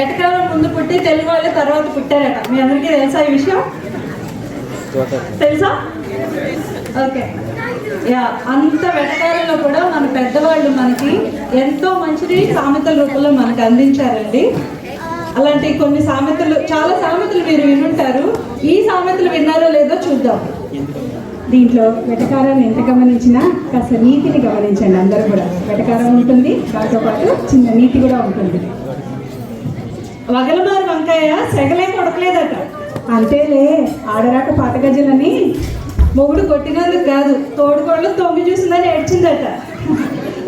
ఎటకాలం ముందు పుట్టి తెలుగు వాళ్ళు తర్వాత పుట్టారట. మీ అందరికీ తెలుసా ఈ విషయం? తెలుసా? ఓకే. యా అంత వెటకారంలో కూడా మన పెద్దవాళ్ళు మనకి ఎంతో మంచిది సామెతల రూపంలో మనకు అందించారండి. అలాంటి కొన్ని సామెతలు చాలా సామెతలు మీరు వినుంటారు. ఈ సామెతలు విన్నారో లేదో చూద్దాం. దీంట్లో వెటకారాన్ని ఎంత గమనించినా కాస్త నీతిని గమనించండి అందరూ కూడా. వెటకారం ఉంటుంది దాంతో పాటు చిన్న నీతి కూడా ఉంటుంది. వగలమారు వంకాయ సెగలే కొడకలేదట. అంతేలే ఆడరాక పాతగజ్జలని మొగుడు కొట్టినందుకు కాదు తోడుకోళ్ళు తొమ్మి చూసిందని ఏడ్చిందట.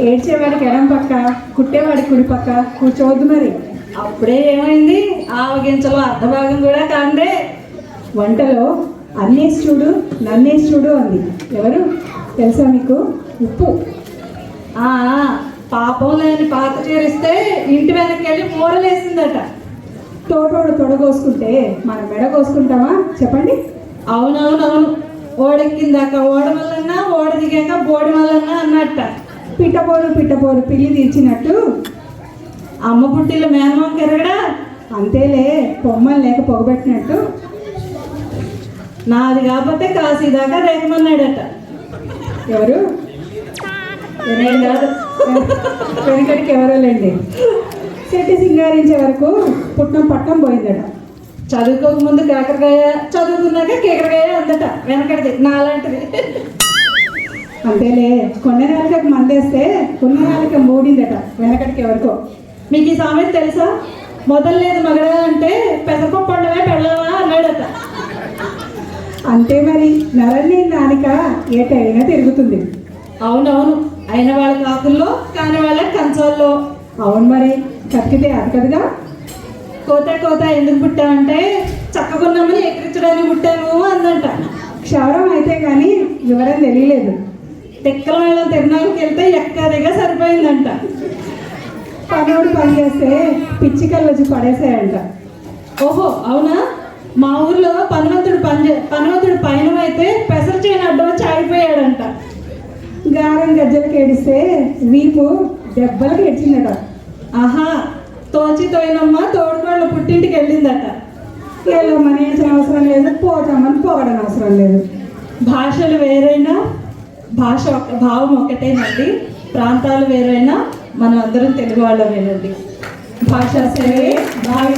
ఏడ్చేవాడికి ఎడం పక్క కుట్టేవాడికి కుడి పక్క కూర్చోవద్దు మరి. అప్పుడే ఏమైంది? ఆవగించలో అర్ధభాగం కూడా కాందే. వంటలో అన్నేసి చూడు నన్నేసి చూడు అంది. ఎవరు? తెలుసా మీకు? ఉప్పు. పాపం లేని పాత చేరిస్తే ఇంటి వెనక్కి వెళ్ళి మూరలేసిందట. తోటోడు తొడగోసుకుంటే మనం మెడ కోసుకుంటామా చెప్పండి. అవునవునవును. ఓడెక్కిందాక ఓడ వల్లన్నా ఓడ దిగాక బోడి వల్లన్నా అన్నట్ట. పిట్టపోరు పిట్టపోరు పిల్లి తీర్చినట్టు. అమ్మ పుట్టిల మేనమామ కెరగడా? అంతేలే పొమ్మలు లేక పొగబెట్టినట్టు. నాది కాకపోతే కాశీ దాకా రేగమన్నాడట. ఎవరు? కాదు వెనకడికి ఎవరో కట్టి సింగారించే వరకు పుట్నం పట్టం పోయిందట. చదువుకోక ముందు కాకరకాయ చదువుకున్నాక కేకరకాయ అందట వెనకడిది నాలాంటిది. అంతేలే కొన్న నాలుకకు మందేస్తే కొన్న నాలుక మూడిందట వెనకడికి ఎవరికో. మీకు ఈ సామెత తెలుసా? మొదలు లేదు మగడా అంటే పెసరపప్పు పండవే పెళ్ళవా అన్నాడట. అంతే మరి నరని నానిక ఏటైనా తిరుగుతుంది. అవునవును అయిన వాళ్ళ కాకుల్లో కాని వాళ్ళ కంచాల్లో. అవును మరి కక్కితే అతకదుగా కోత కోత ఎందుకు పుట్టావంటే చక్కకున్నామని ఎక్కిరించడానికి పుట్టాను అందంట. క్షవరం అయితే కానీ వివరం తెలియలేదు. తెక్కల వాళ్ళ తిరణాలకు వెళ్తే ఎక్కదిగా సరిపోయిందంట. పనోడు పని చేస్తే పిచ్చి కళ్ళు వచ్చి పడేసాయంట ఓహో అవునా? మా ఊర్లో పనవంతుడు పని చే- పనవంతుడు పైన అయితే పెసర చేయని అడ్డం వచ్చి ఆగిపోయాడంట. గారం గజ్జలు ఏడిస్తే వీపు దెబ్బలకి గడిచిందట ఆహా తోచి తోయినమ్మ తోడుకోళ్ళ పుట్టింటికి వెళ్ళిందట. వెళ్ళమని ఏడ్చిన అవసరం లేదు పోతామని పోవడం అవసరం లేదు. భాషలు వేరైనా భాష ఒక భావం ఒకటేనండి ప్రాంతాలు వేరైనా మనం అందరం తెలుగు వాళ్ళమేనండి. భాషా సేవే భావి